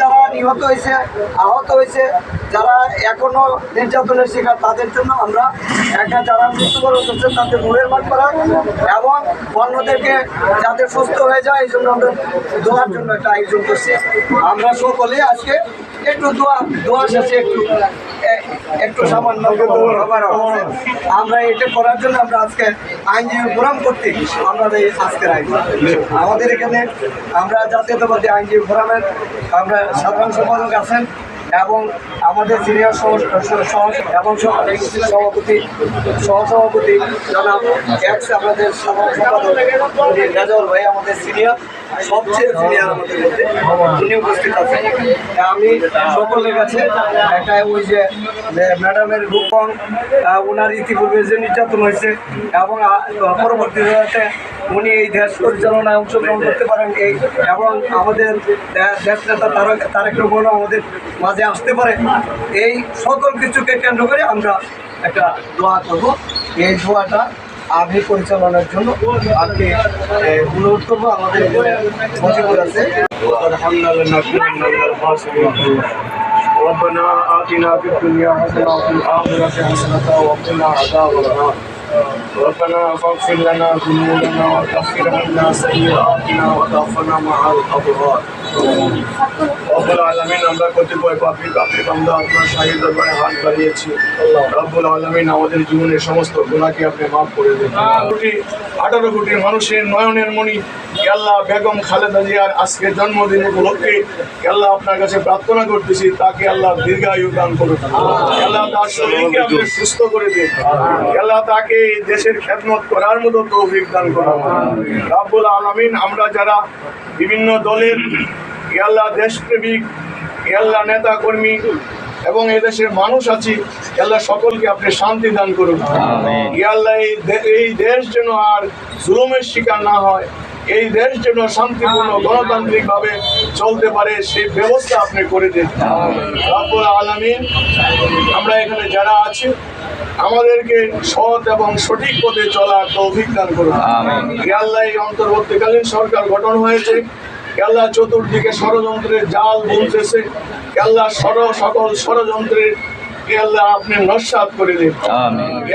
যারা নিহত হয়েছে, আহত হয়েছে, যারা এখনও নির্যাতনের শিকার, তাদের জন্য আমরা একটা যারা মৃত্যুবরণ করছেন তাদের মনের মাঠ করা এবং অন্যদেরকে যাতে সুস্থ হয়ে যায়, এই জন্য আমরা দোয়ার জন্য একটা আয়োজন করছি। আমরা সকলে আজকে একটু দোয়া দোয়া শেষে একটু একটু আমরা এটা করার জন্য আমরা আজকে আইনজীবী করতে আমরা এই আমাদের এখানে আমরা আইনজীবী সাধারণ সম্পাদক আছেন এবং আমাদের সিনিয়র এবং সভাপতি, সহসভাপতি জনাব আমাদের সাধারণ সম্পাদক ভাই, আমাদের সিনিয়র। সবচেয়ে সিনিয়র আমাদের মধ্যে, উনি উপস্থিত আছেন। আমি সকলের কাছে একটা ওই যে ম্যাডামের রূপং ওনার ইতিপূর্বে যে নির্যাতন হয়েছে এবং পরবর্তীতে উনি এই দেশ পরিচালনায় অংশগ্রহণ করতে পারেন এই এবং আমাদের দেশ নেতা তারক, তারেক রহমানও আমাদের মাঝে আসতে পারে। এই সকল কিছুকে কেন্দ্র করে আমরা একটা দোয়া করব। এই দোয়াটা আগে পরিচালনার জন্য আজকে আহ, অনুরোধ করবো আমাদের এখানে মজিবুর আছে ربنا آتنا في الدنيا حسنة وفي الآخرة حسنة وقنا عذاب النار ربنا فاغفر لنا ذنوبنا وكفر عنا سيئاتنا وتوفنا مع الأبرار রব্বুল আলমিন আমরা কতিপয় পাপি পাপি বান্দা আপনার শাহী দরবারে হাত বাড়িয়েছি। রব্বুল আলমিন আমাদের জীবনের সমস্ত গুণাকে আপনি মাফ করে দিন। কোটি আঠারো কোটি মানুষের নয়নের মণি আল্লাহ বেগম খালেদা জিয়ার আজকে জন্মদিন উপলক্ষে আল্লাহ আপনার কাছে প্রার্থনা করতেছি তাকে আল্লাহ দীর্ঘায়ু দান করুন। আল্লাহ তার শরীরকে আপনি সুস্থ করে দিন। আল্লাহ তাকে দেশের খেদমত করার মতো তৌফিক দান করুন। রাব্বুল আলমিন আমরা যারা বিভিন্ন দলের আল্লাহ দেশপ্রেমিক আল্লাহ নেতা কর্মী এবং এদেশের মানুষ আছি আল্লাহ সকলকে আপনি শান্তি দান করুন। আল্লাহ এই দেশ যেন আর জুলুমের শিকার না হয় এই দেশ যেন শান্তিপূর্ণ গণতান্ত্রিক ভাবে চলতে পারে সেই ব্যবস্থা আপনি করে দিন। রাব্বুল আলামিন আমরা এখানে যারা আছি আমাদেরকে সৎ এবং সঠিক পথে চলার তৌফিক দান করুন। আল্লাহ এই অন্তর্বর্তীকালীন সরকার গঠন হয়েছে আল্লাহ চতুর্দিকে ষড়যন্ত্রের জাল বুনতেছে আল্লাহ সর সকল ষড়যন্ত্রের আল্লাহ আপনি নস্বাত করে দিন।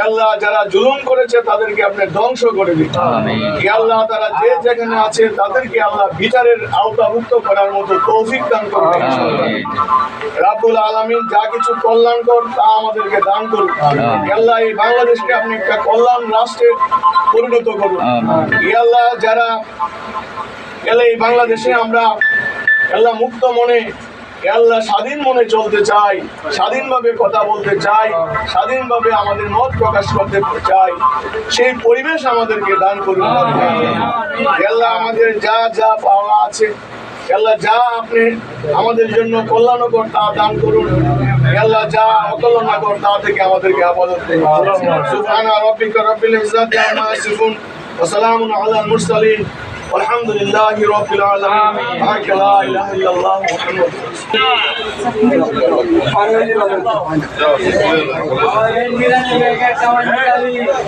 আল্লাহ যারা জুলুম করেছে তাদেরকে আপনি ধ্বংস করে দিন। আল্লাহ তারা যে যেখানে আছে তাদেরকে আল্লাহ বিচারের আওতাভুক্ত করার মতো তৌফিক দান করবেন রাব্বুল আলামিন যা কিছু কল্যাণকর তা আমাদেরকে দান করুন। আল্লাহ এই বাংলাদেশকে আপনি একটা কল্যাণ রাষ্ট্রে পরিণত করুন। আল্লাহ যারা এলে এই বাংলাদেশে আমরা আল্লাহ মুক্ত মনে আল্লাহ স্বাধীন মনে চলতে চাই স্বাধীনভাবে কথা বলতে চাই স্বাধীনভাবে আমাদের মত প্রকাশ করতে চাই সেই পরিবেশ আমাদেরকে দান করুন আল্লাহ আমাদের যা যা পাওয়া আছে আল্লাহ যা আপনি আমাদের জন্য কল্যাণকর তা দান করুন আল্লাহ যা অকল্যাণকর তা থেকে আমাদেরকে আপাতত সুবহানা রাব্বিকা রাব্বিল ইজ্জাতি আম্মা ইয়াসিফুন ওয়া সালামুন আলাল মুরসালিন والحمد لله رب العالمين. لا إله إلا الله محمد